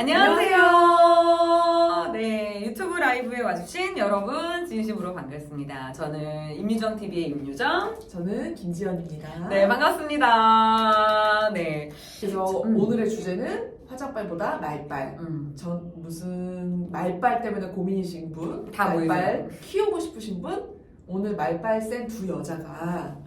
안녕하세요. 네, 유튜브 라이브에 와주신 여러분 진심으로 반갑습니다. 저는 임유정 TV의 임유정. 저는 김지연입니다. 네, 반갑습니다. 네, 그래서 음. 오늘의 주제는 화장빨보다 말빨. 음, 전 무슨 말빨 때문에 고민이신 분, 다 말빨 모이세요. 키우고 싶으신 분, 오늘 말빨 센 두 여자가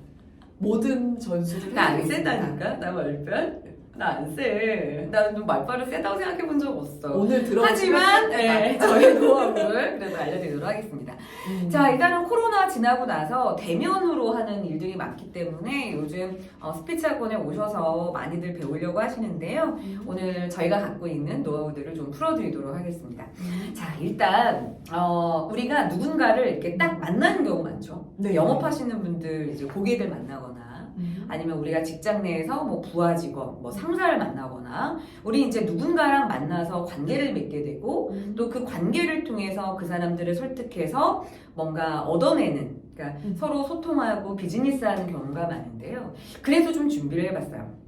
모든 전술을 나안 해드리겠습니다. 세다니까? 나 말빨? 나안 세. 나는 말빨을 세다고 생각해 본 적 없어. 오늘 들어 하지만 네, 저의 노하우를 그래도 알려드리도록 하겠습니다. 음. 자, 일단은 코로나 지나고 나서 대면으로 하는 일들이 많기 때문에 요즘 어, 스피치 학원에 오셔서 많이들 배우려고 하시는데요. 음. 오늘 저희가 갖고 있는 노하우들을 좀 풀어드리도록 하겠습니다. 음. 자, 일단 어, 우리가 누군가를 이렇게 딱 만나는 경우 많죠. 네. 영업하시는 분들 이제 고객들 만나거나 음. 아니면 우리가 직장 내에서 뭐 부하 직원, 뭐 상사를 만나거나 우리 이제 누군가랑 만나서 관계를 맺게 되고 음. 또그 관계를 통해서 그 사람들을 설득해서 뭔가 얻어내는 그러니까 음. 서로 소통하고 비즈니스하는 경우가 많은데요. 그래서 좀 준비를 해봤어요.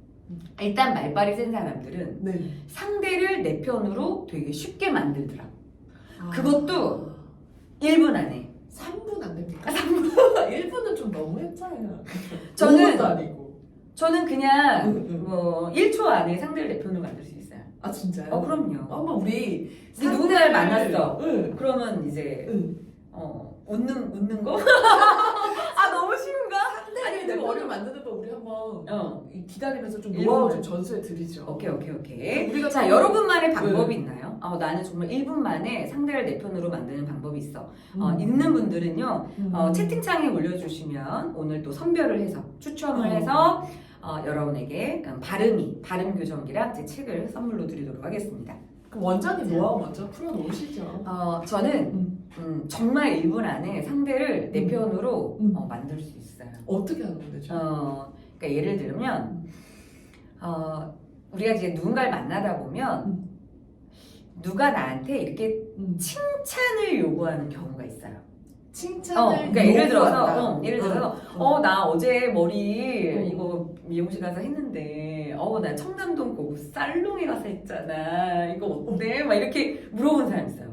일단 말빨이 센 사람들은 네. 상대를 내 편으로 되게 쉽게 만들더라. 아. 그것도 1분 안에. 3분 안 됩니까? 아, 1분은 좀 너무 했잖아요. 저는 5분도 아니고. 저는 그냥. 뭐 1초 안에 상대를 내 편으로 만들 수 있어요. 아 진짜요? 어 그럼요. 한번 우리 근데 누군가를 만났어. 응. 그러면 이제 응. 어 웃는 웃는 거? 아 너무 쉬운가? 아니 아니, 내 뭐- 머리를 만드는 법 우리 한번 어 이 기다리면서 좀. 노하우 좀 전수해 드리죠. 오케이 오케이 오케이. 우리가 자 또- 여러분만의 방법이 네. 있나요? 어, 나는 정말 1분 만에 상대를 내 편으로 만드는 방법이 있어. 어, 음. 있는 분들은요 음. 어, 채팅창에 올려주시면 오늘 또 선별을 해서 추첨을 어. 해서 어, 여러분에게 음, 발음이 발음 교정기랑 제 책을 선물로 드리도록 하겠습니다. 그럼 원장님 노하우 먼저 풀어 놓으시죠. 어, 저는 음. 음, 정말 1분 안에 상대를 내 음. 편으로 음. 어, 만들 수 있어요. 어떻게 하는 거죠? 어, 그러니까 예를 들면 어, 우리가 이제 누군가를 만나다 보면 음. 누가 나한테 이렇게 음. 칭찬을 요구하는 경우가 있어요. 칭찬을 어, 그러니까 예를 들어서. 어, 예를 들어서, 어. 어, 나 어제 머리 어. 이거 미용실 가서 했는데, 어, 나 청담동 고급 살롱에 가서 했잖아. 이거 어때? 막 이렇게 물어보는 사람 있어요.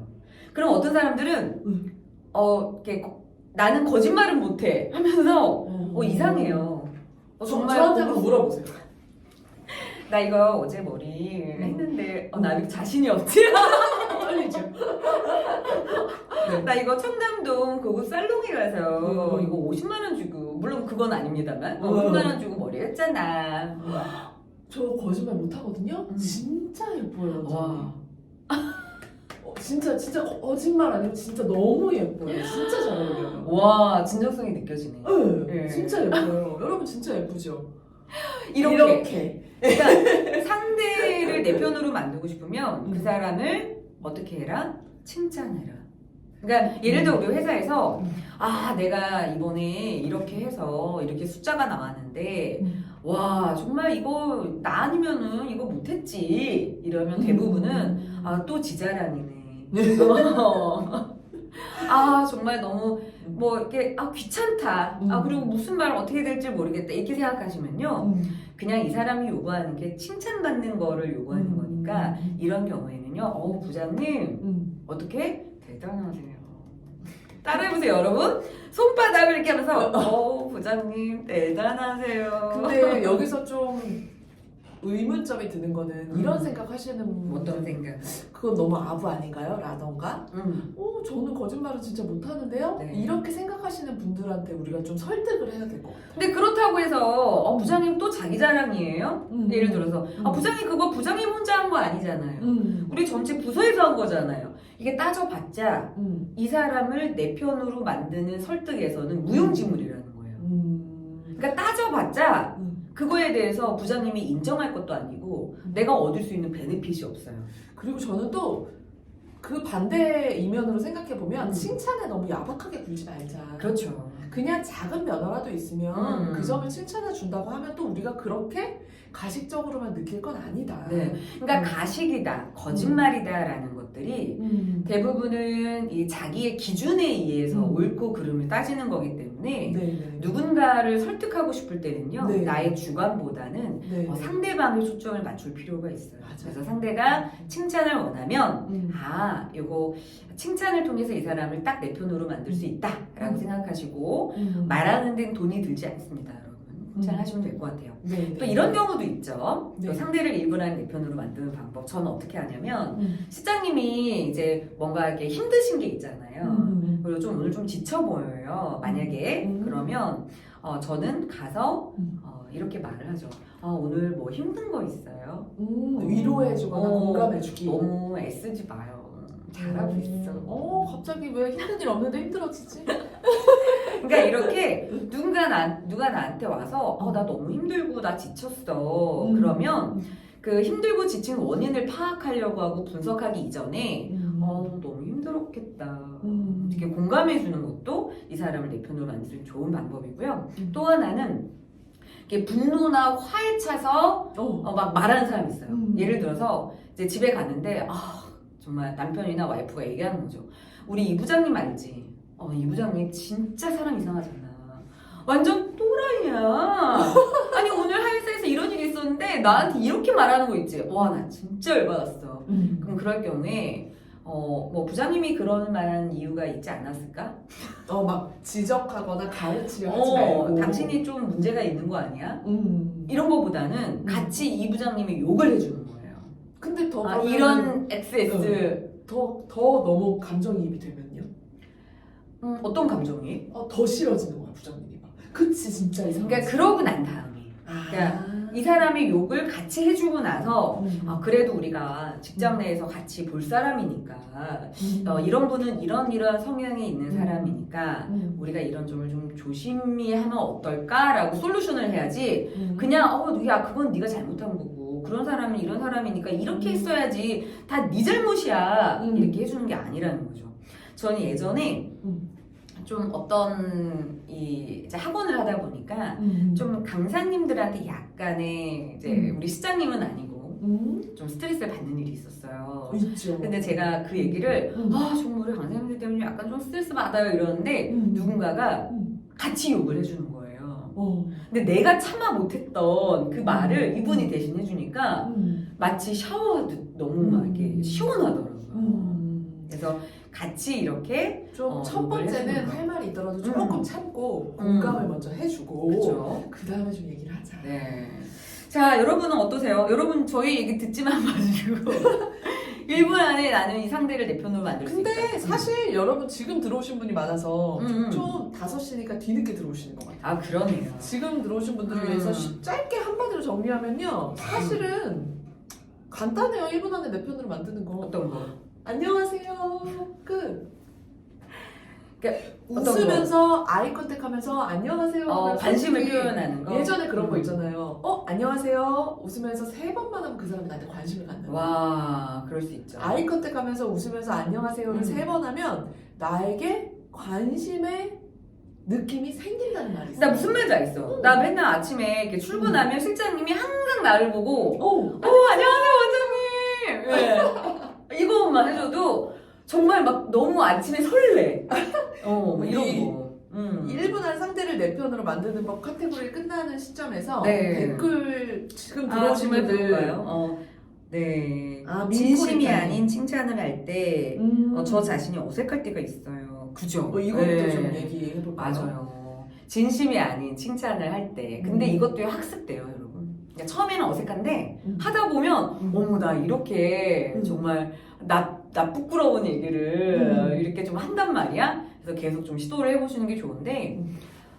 그럼 어떤 사람들은, 음. 어, 이렇게 거- 나는 거짓말은 못해 하면서, 어, 이상해요. 어, 저, 정말 저한테 한번 물어보세요. 나 이거 어제 머리 했는데, 어, 나 이렇게 자신이 없지? 떨리죠. 나 이거 청담동 고급 살롱에 가서 음. 이거 50만 원 주고 물론 그건 아닙니다만 어, 음. 50만 원 주고 머리 했잖아. 저 거짓말 못 하거든요. 음. 진짜 예뻐요. 와. 진짜 진짜 거- 거짓말 아니고 진짜 너무 예뻐요. 진짜 잘 어울려요. 와 진정성이 느껴지네. 네, 네. 진짜 예뻐요. 여러분 진짜 예쁘죠? 이렇게, 이렇게. 그러니까 상대를 내 편으로 만들고 싶으면 그 음. 사람을 어떻게 해라? 칭찬해라. 그러니까 예를 들어 우리 회사에서 음. 아 내가 이번에 이렇게 해서 이렇게 숫자가 나왔는데 와 정말 이거 나 아니면은 이거 못했지 이러면 대부분은 아 또 지자랑이네. 아 정말 너무 뭐 이렇게 아 귀찮다. 아 음. 그리고 무슨 말을 어떻게 될지 모르겠다 이렇게 생각하시면요. 음. 그냥 이 사람이 요구하는 게 칭찬받는 거를 요구하는 음. 거니까 이런 경우에는요. 어 부장님 음. 어떻게 대단하세요. 따라해보세요 여러분. 손바닥을 이렇게 하면서 어 부장님 대단하세요. 근데 여기서 좀 의문점이 드는 거는 음. 이런 생각 하시는 분 어떤 생각? 그건 너무 아부 아닌가요? 라던가 음. 어 저는 거짓말을 진짜 못하는데요? 네. 이렇게 생각하시는 분들한테 우리가 좀 설득을 해야 될 것 같아요 근데 그렇다고 해서 어, 부장님 또 자기 자랑이에요? 음. 예를 들어서 아 음. 부장님 그거 부장님 혼자 한 거 아니잖아요. 음. 우리 전체 부서에서 한 거잖아요. 이게 따져봤자 음. 이 사람을 내 편으로 만드는 설득에서는 무용지물이라는 거예요. 음. 그러니까 따져봤자 음. 그거에 대해서 부장님이 인정할 것도 아니고 음. 내가 얻을 수 있는 베네핏이 없어요. 그리고 저는 또 그 반대 이면으로 생각해 보면 음. 칭찬에 너무 야박하게 굴지 말자. 그렇죠. 그냥 작은 면허라도 있으면 음. 그 점을 칭찬해 준다고 하면 또 우리가 그렇게 가식적으로만 느낄 건 아니다. 네. 그러니까 음. 가식이다, 거짓말이다라는 것들이 음. 대부분은 이 자기의 기준에 의해서 음. 옳고 그름을 따지는 거기 때문에 네, 네. 누군가를 설득하고 싶을 때는요 네. 나의 주관보다는 네. 어, 상대방의 초점을 맞출 필요가 있어요. 맞아요. 그래서 상대가 칭찬을 원하면 음. 아 이거 칭찬을 통해서 이 사람을 딱 내 편으로 만들 수 있다라고 음. 생각하시고 음. 말하는 데는 돈이 들지 않습니다, 여러분. 칭찬하시면 될 것 같아요. 네, 또 네. 이런 경우도 있죠. 네. 또 상대를 일부러 내 편으로 만드는 방법. 저는 어떻게 하냐면 음. 시장님이 이제 뭔가 이렇게 힘드신 게 있잖아요. 음. 그리고 좀 오늘 좀 지쳐 보여요. 만약에 음. 그러면 어, 저는 가서 음. 어, 이렇게 말을 하죠. 아, 오늘 뭐 힘든 거 있어요? 음, 위로해주거나 어, 공감해주기. 너무 애쓰지 마요. 잘하고 음. 있어. 어, 갑자기 왜 힘든 일 없는데 힘들어지지? 그러니까 이렇게 누군가 나, 누가 나한테 와서 어, 나 너무 힘들고 나 지쳤어. 음. 그러면 그 힘들고 지친 원인을 파악하려고 하고 분석하기 이전에 음. 어, 너무 힘들었겠다. 음. 이렇게 공감해 주는 것도 이 사람을 내 편으로 만드는 좋은 방법이고요. 음. 또 하나는 이렇게 분노나 화에 차서 어. 어, 막 말하는 사람 있어요. 음. 예를 들어서 이제 집에 갔는데 아 정말 남편이나 와이프가 얘기하는 거죠. 우리 이 부장님 알지? 어, 이 부장님 진짜 사람 이상하잖아. 완전 또라이야. 아니 오늘 회사에서 이런 일이 있었는데 나한테 이렇게 말하는 거 있지. 와 나 진짜 열받았어. 음. 그럼 그럴 경우에 어, 뭐 부장님이 그런 만한 이유가 있지 않았을까? 어, 막 지적하거나 가르치려 하지 어, 말고. 당신이 좀 문제가 있는 거 아니야? 음. 이런 거보다는 같이 이 부장님이 욕을 해주는 거예요. 근데 더 아, 그러면은 이런 XS 더, 더 너무 감정이입이 되면요? 음, 어떤 감정이? 어, 더 싫어지는 거야, 부장님이 막. 그치, 진짜 이상하지. 그러니까 그러고 난 다음에 아. 그러니까 이 사람의 욕을 같이 해주고 나서 음. 아, 그래도 우리가 직장 내에서 같이 볼 사람이니까 음. 어, 이런 분은 이런 이런 성향이 있는 음. 사람이니까 음. 우리가 이런 점을 좀 조심히 하면 어떨까라고 솔루션을 해야지 음. 그냥 어, 야 그건 네가 잘못한 거고 그런 사람은 이런 사람이니까 이렇게 음. 했어야지 다 네 잘못이야 음. 이렇게 해주는 게 아니라는 거죠. 저는 예전에 음. 좀 어떤 이 이제 학원을 하다 보니까 음. 좀 강사님들한테 약간의 이제 음. 우리 시장님은 아니고 음. 좀 스트레스를 받는 일이 있었어요. 있죠. 근데 제가 그 얘기를 음. 아 정말 우리 강사님들 때문에 약간 좀 스트레스 받아요 이러는데 음. 누군가가 음. 같이 욕을 해주는 거예요. 어. 근데 내가 참아 못했던 그 말을 음. 이분이 대신 해주니까 음. 마치 샤워하듯 너무 막 이렇게 음. 시원하더라고요. 음. 그래서 같이 이렇게 좀 어, 번째는 해주는 거. 할 말이 있더라도 조금 음. 참고 음. 공감을 먼저 해주고 그렇죠. 그 다음에 좀 얘기를 하자. 네. 자, 여러분은 어떠세요? 여러분 저희 얘기 듣지만 마시고 1분 안에 나는 이 상대를 내 편으로 만들 수 있다. 근데 사실 여러분 지금 들어오신 분이 많아서 음, 음. 좀 5시니까 뒤늦게 들어오시는 것 같아요. 아 그러네요. 지금 들어오신 분들을 음. 위해서 쉽- 짧게 한마디로 정리하면요. 사실은 간단해요. 1분 안에 내 편으로 만드는 거. 어떤 거? 안녕하세요. 끝. 그러니까 웃으면서 아이 컨택하면서 안녕하세요. 어, 하면 관심을 표현하는 거. 예전에 그런 거 음. 있잖아요. 어, 안녕하세요. 웃으면서 세 번만 하면 그 사람이 나한테 관심을 갖는 거야. 와, 그럴 수 있죠. 아이 컨택 하면서 웃으면서 안녕하세요를 음. 세 번 하면 나에게 관심의 느낌이 생긴다는 말이 있어. 나 무슨 말인지 알겠어. 음. 나 맨날 아침에 이렇게 출근하면 실장님이 항상 나를 보고 오, 어, 안녕하세요, 원장님. 예. 이거만 해줘도 정말 막 너무 아침에 설레. 어, 뭐 이런 거. 음. 1분 한 상대를 내 편으로 만드는 법 카테고리 끝나는 시점에서 네. 댓글 지금 아, 들어오신 정말 분들 그런가요? 어, 네. 아, 진심이 민코리타님. 아닌 칭찬을 할 때, 음. 어, 저 자신이 어색할 때가 있어요. 그죠? 어, 이것도 네. 좀 얘기해 볼까요? 맞아요. 진심이 아닌 칭찬을 할 때. 근데 음. 이것도 학습돼요, 여러분. 그러니까 처음에는 어색한데, 음. 하다 보면, 음. 어머, 나 이렇게 음. 정말, 나, 나 부끄러운 얘기를 음. 이렇게 좀 한단 말이야? 그래서 계속 좀 시도를 해보시는 게 좋은데, 음.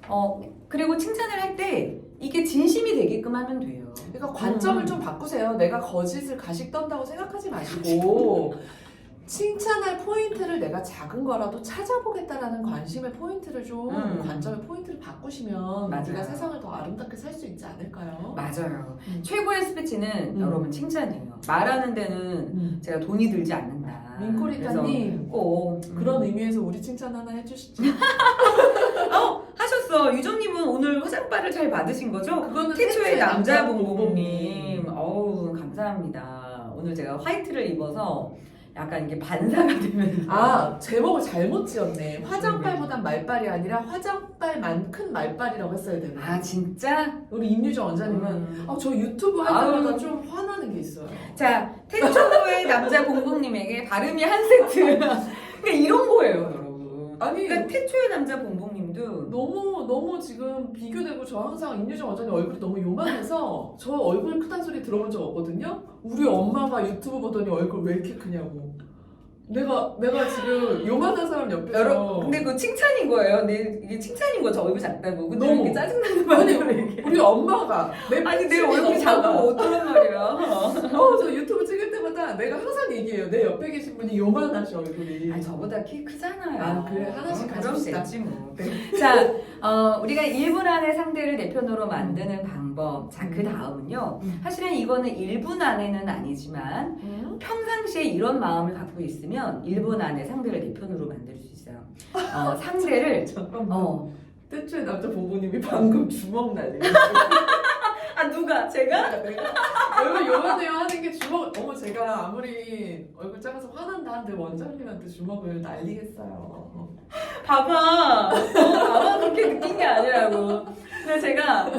어, 그리고 칭찬을 할 때, 이게 진심이 되게끔 하면 돼요. 그러니까 관점을 음. 좀 바꾸세요. 내가 거짓을 가식 떤다고 생각하지 마시고 칭찬할 포인트를 내가 작은 거라도 찾아보겠다라는 관심의 포인트를 좀 음. 관점의 포인트를 바꾸시면 맞아요. 우리가 세상을 더 아름답게 살 수 있지 않을까요? 맞아요. 음. 최고의 스피치는 음. 여러분 칭찬이에요. 말하는 데는 음. 제가 돈이 들지 않는다. 민코리타님 꼭 음. 그런 의미에서 우리 칭찬 하나 해주시죠. 어 하셨어. 유정님은 오늘 화장빨을 잘 받으신 거죠? 그거는 태초의 남자 봉봉님. 어우, 감사합니다. 오늘 제가 화이트를 입어서 약간 이게 반사가 되면서. 아 제목을 잘못 지었네. 화장빨보단 말빨이 아니라 화장빨만큼 말빨이라고 했어야 되나? 아, 진짜? 우리 임유정 원장님은 음. 아, 저 유튜브 할 때마다 아유. 좀 화나는 게 있어요. 자, 태초의 남자 봉봉님에게 발음이 한 세트. 그러니까 이런 거예요, 여러분. 아니 그러니까 태초의 남자 봉봉 님도 너무 너무 지금 비교되고 저 항상 임유정 원장님 얼굴이 너무 요만해서 저 얼굴 크다는 소리 들어본 적 없거든요. 우리 엄마가 유튜브 보더니 얼굴 왜 이렇게 크냐고. 내가 내가 지금 요만한 사람 옆에서 여러분, 근데 그거 칭찬인 거예요. 근데 이게 칭찬인 거죠. 얼굴 작다고. 근데 너무. 이렇게 짜증나는 얘기해. 우리 엄마가 내 아니, 내 얼굴이 작고. 어떠란 말이야. 어, 저 유튜브 찍을 내가 항상 얘기해요. 내 옆에 계신 분이 요만하셔 얼굴이. 아, 저보다 키 크잖아요. 아, 그래. 하나씩 어, 가집시다. 됐지 뭐. 네. 자, 어, 우리가 1분 안에 상대를 내 편으로 만드는 방법. 자, 그 다음은요. 음. 사실은 이거는 1분 안에는 아니지만 음? 평상시에 이런 마음을 갖고 있으면 1분 안에 상대를 내 편으로 만들 수 있어요. 어, 상대를 잠깐만. 어. 태초의 남자 보부님이 방금 주먹 날리고 아, 누가? 제가? 내가 얼굴 요만해요 하는 게 주먹 어머 제가 아무리 얼굴 작아서 화난다 한데 원장님한테 주먹을 날리겠어요 봐봐. 어, 나만 그렇게 느낀 게 아니라고. 근데 제가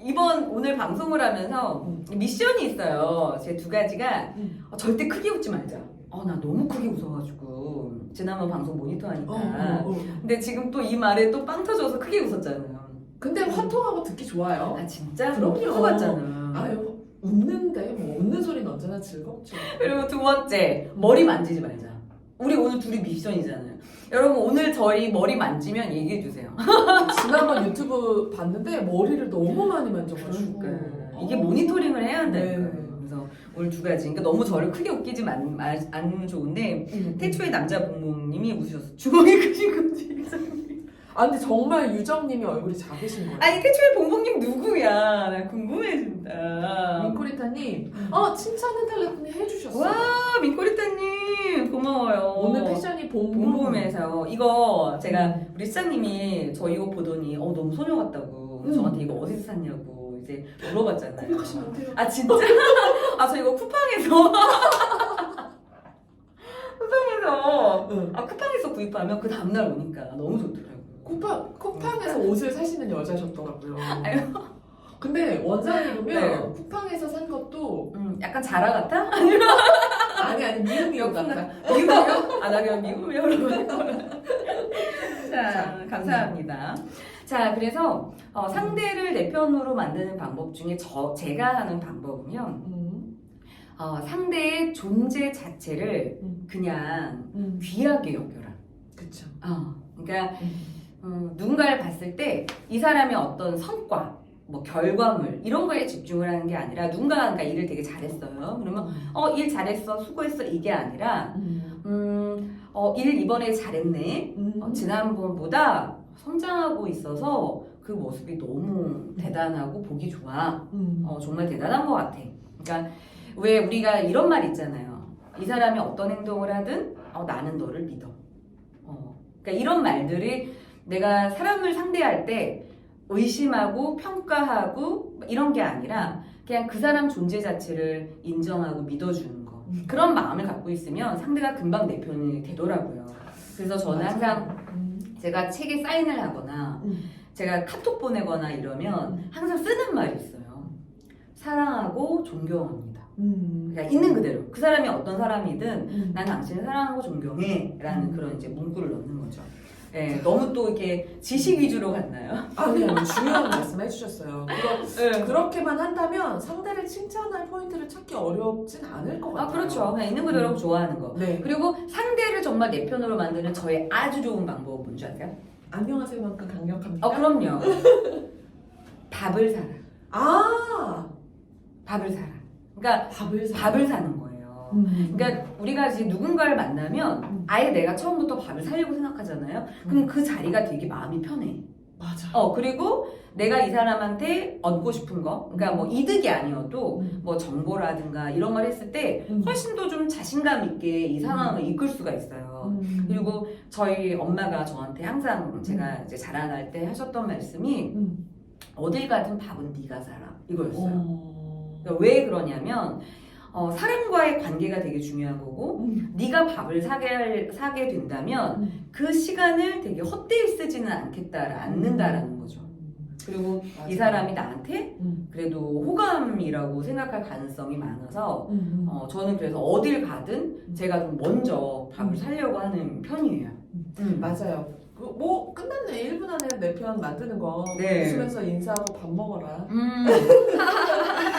이번 오늘 방송을 하면서 미션이 있어요. 제 두 가지가 음. 어, 절대 크게 웃지 말자. 어, 나 너무 크게 웃어가지고 지난번 방송 모니터 하니까. 어, 어, 어. 근데 지금 또 이 말에 또 빵 터져서 크게 웃었잖아요. 근데 화통하고 듣기 좋아요 아 진짜? 그럼요. 갔잖아. 아유 웃는데 뭐 웃는 소리는 언제나 즐겁죠 그리고 두 번째 머리 만지지 말자. 우리 오늘 둘이 미션이잖아요. 여러분 오늘 저희 머리 만지면 얘기해 주세요. 지난번 유튜브 봤는데 머리를 너무 많이 만져가지고 그러니까 이게 모니터링을 해야 한다니까요. 네. 그래서 오늘 두 가지. 그러니까 너무 저를 크게 웃기지 만, 마- 않으면 좋은데 음. 태초의 남자 봉봉님이 웃으셨어. 주먹이 크신 건지. 아 근데 정말 유정님이 얼굴이 작으신 거예요 아니 태초의 봉봉님 누구야? 나 궁금해진다. 민코리타님 어 칭찬해달랬더니 해주셨어요 와 민꼬리따님 고마워요. 오늘 패션이 봄봄 봉봉에서 이거 제가 음. 우리 시장님이 저 이거 보더니 어 너무 소녀 같다고 음. 저한테 이거 어디서 샀냐고 이제 물어봤잖아요. 고백하시면 안 돼요 아 진짜? 아 저 이거 쿠팡에서 쿠팡에서 응. 아 쿠팡에서 구입하면 그 다음날 오니까 너무 좋더라고요. 쿠팡, 쿠팡에서 옷을 사시는 여자셨더라고요. 근데 원장님이면 네. 쿠팡에서 산 것도 음 약간 자라 같아? 아니 아니 미음이요 같아. 미국이요? 아 나 그냥 미국이요 여러분. 자 감사합니다. 자 그래서 어, 상대를 내 편으로 만드는 방법 중에 저 제가 하는 방법은요. 음, 어, 상대의 존재 자체를 음. 그냥 음. 귀하게 여겨라. 그쵸. 어, 그러니까 음. 음, 누군가를 봤을 때 이 사람의 어떤 성과, 뭐 결과물 이런 거에 집중을 하는 게 아니라 누군가가 그러니까 일을 되게 잘했어요. 그러면 어 일 잘했어, 수고했어 이게 아니라 음. 음, 어, 일 이번에 잘했네. 음. 어, 지난번보다 성장하고 있어서 그 모습이 너무 대단하고 보기 좋아. 음. 어, 정말 대단한 것 같아. 그러니까 왜 우리가 이런 말 있잖아요. 이 사람이 어떤 행동을 하든 어, 나는 너를 믿어. 어, 그러니까 이런 말들이 내가 사람을 상대할 때 의심하고 평가하고 이런 게 아니라 그냥 그 사람 존재 자체를 인정하고 믿어주는 거. 음. 그런 마음을 갖고 있으면 상대가 금방 내 편이 되더라고요. 그래서 저는. 항상 음. 제가 책에 사인을 하거나 음. 제가 카톡 보내거나 이러면 항상 쓰는 말이 있어요. 사랑하고 존경합니다. 음. 그러니까 있는 그대로 그 사람이 어떤 사람이든 음. 난 당신을 사랑하고 존경해라는 음. 그런 이제 문구를 넣는 거죠. 예, 너무 또 이렇게 지식 위주로 갔나요? 아니 아니 중요한 말씀 해주셨어요. 그러, 네. 그렇게만 한다면 상대를 칭찬할 포인트를 찾기 어렵진 않을 것 같아요. 아 그렇죠. 그냥 있는 그대로 음. 좋아하는 거. 네. 그리고 상대를 정말 내 편으로 만드는 저의 아주 좋은 방법은 뭔지 아세요? 안녕하세요만큼 강력합니다. 어 그럼요. 밥을 사라. 아 밥을 사라. 그러니까 밥을 사. 밥을 사는 거예요. 음. 그러니까 우리가 이제 누군가를 만나면 음. 아예 내가 처음부터 밥을 사려고 생각하잖아요. 그럼 그 자리가 되게 마음이 편해. 맞아. 어 그리고 내가 이 사람한테 얻고 싶은 거, 그러니까 뭐 이득이 아니어도 음. 뭐 정보라든가 이런 걸 했을 때 음. 훨씬 더 좀 자신감 있게 이 상황을 이끌 수가 있어요. 음. 그리고 저희 엄마가 저한테 항상 제가 이제 자라날 때 하셨던 말씀이 음. 어딜 가든 밥은 네가 사라 이거였어요. 어. 그러니까 왜 그러냐면 어, 사람과의 관계가 되게 중요한 거고 음. 네가 밥을 사게 할- 사게 된다면 그 시간을 되게 헛되이 쓰지는 않겠다 않는다라는 거죠. 그리고. 이 사람이 나한테 음. 그래도 호감이라고 생각할 가능성이 많아서 음. 어, 저는 그래서 어딜 가든 제가 좀 먼저 밥을 음. 사려고 하는 편이에요. 음. 맞아요. 그뭐 끝났네. 1분 안에 내 편 만드는 거 네. 웃으면서 인사하고 밥 먹어라. 음.